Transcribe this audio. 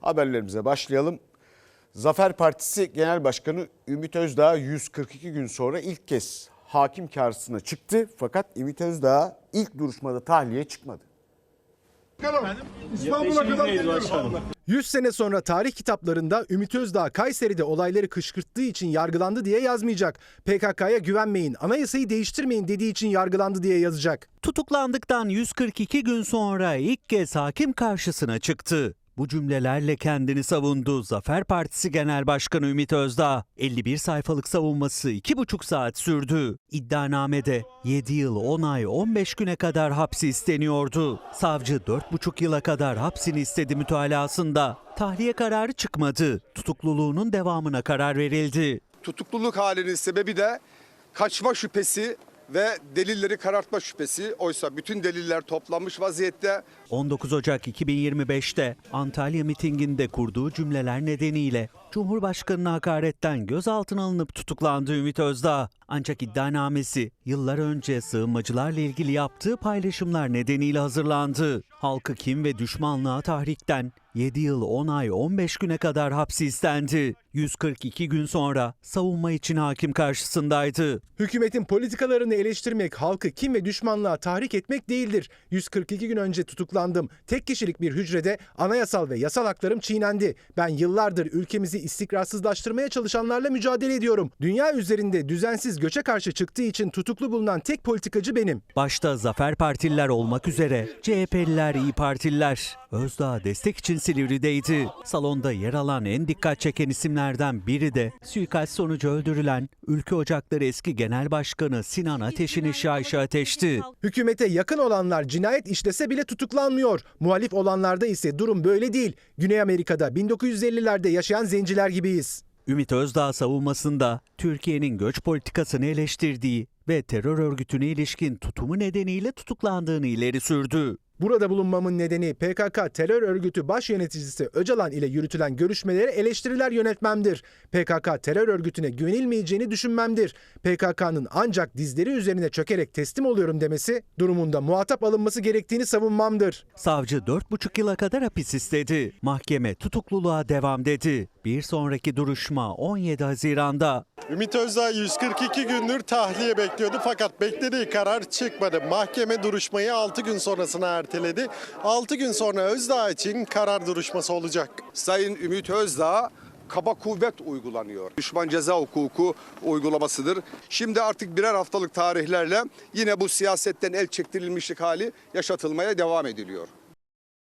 Haberlerimize başlayalım. Zafer Partisi Genel Başkanı Ümit Özdağ 142 gün sonra ilk kez hakim karşısına çıktı. Fakat Ümit Özdağ ilk duruşmada tahliye çıkmadı. İstanbul'a kadar geliyorum. 100 sene sonra tarih kitaplarında Ümit Özdağ Kayseri'de olayları kışkırttığı için yargılandı diye yazmayacak. PKK'ya güvenmeyin, anayasayı değiştirmeyin dediği için yargılandı diye yazacak. Tutuklandıktan 142 gün sonra ilk kez hakim karşısına çıktı. Bu cümlelerle kendini savundu Zafer Partisi Genel Başkanı Ümit Özdağ. 51 sayfalık savunması 2,5 saat sürdü. İddianamede 7 yıl 10 ay 15 güne kadar hapsi isteniyordu. Savcı 4,5 yıla kadar hapsini istedi mütalasında. Tahliye kararı çıkmadı. Tutukluluğunun devamına karar verildi. Tutukluluk halinin sebebi de kaçma şüphesi ve delilleri karartma şüphesi. Oysa bütün deliller toplanmış vaziyette. 19 Ocak 2025'te Antalya mitinginde kurduğu cümleler nedeniyle Cumhurbaşkanı'na hakaretten gözaltına alınıp tutuklandı Ümit Özdağ. Ancak iddianamesi yıllar önce sığınmacılarla ilgili yaptığı paylaşımlar nedeniyle hazırlandı. Halkı kim ve düşmanlığa tahrikten 7 yıl 10 ay 15 güne kadar hapsi istendi. 142 gün sonra savunma için hakim karşısındaydı. Hükümetin politikalarını eleştirmek, halkı kim ve düşmanlığa tahrik etmek değildir. 142 gün önce tutuklandım. Tek kişilik bir hücrede anayasal ve yasal haklarım çiğnendi. Ben yıllardır ülkemizi istikrarsızlaştırmaya çalışanlarla mücadele ediyorum. Dünya üzerinde düzensiz göçe karşı çıktığı için tutuklu bulunan tek politikacı benim. Başta Zafer Partililer olmak üzere CHP'liler, İyi Partililer Özdağ destek için Silivri'deydi. Salonda yer alan en dikkat çeken isimlerden biri de suikast sonucu öldürülen Ülke Ocakları eski Genel Başkanı Sinan Ateş'in eşi Ayşe Ateş'ti. Hükümete yakın olanlar cinayet işlese bile tutuklanmıyor. Muhalif olanlarda ise durum böyle değil. Güney Amerika'da 1950'lerde yaşayan zenciler gibiyiz. Ümit Özdağ savunmasında Türkiye'nin göç politikasını eleştirdiği ve terör örgütüne ilişkin tutumu nedeniyle tutuklandığını ileri sürdü. Burada bulunmamın nedeni PKK terör örgütü baş yöneticisi Öcalan ile yürütülen görüşmeleri eleştiriler yönetmemdir. PKK terör örgütüne güvenilmeyeceğini düşünmemdir. PKK'nın ancak dizleri üzerine çökerek teslim oluyorum demesi durumunda muhatap alınması gerektiğini savunmamdır. Savcı 4,5 yıla kadar hapis istedi. Mahkeme tutukluluğa devam dedi. Bir sonraki duruşma 17 Haziran'da. Ümit Özdağ 142 gündür tahliye bekliyordu fakat beklediği karar çıkmadı. Mahkeme duruşmayı 6 gün sonrasına erteledi. 6 gün sonra Özdağ için karar duruşması olacak. Sayın Ümit Özdağ kaba kuvvet uygulanıyor. Düşman ceza hukuku uygulamasıdır. Şimdi artık birer haftalık tarihlerle yine bu siyasetten el çektirilmişlik hali yaşatılmaya devam ediliyor.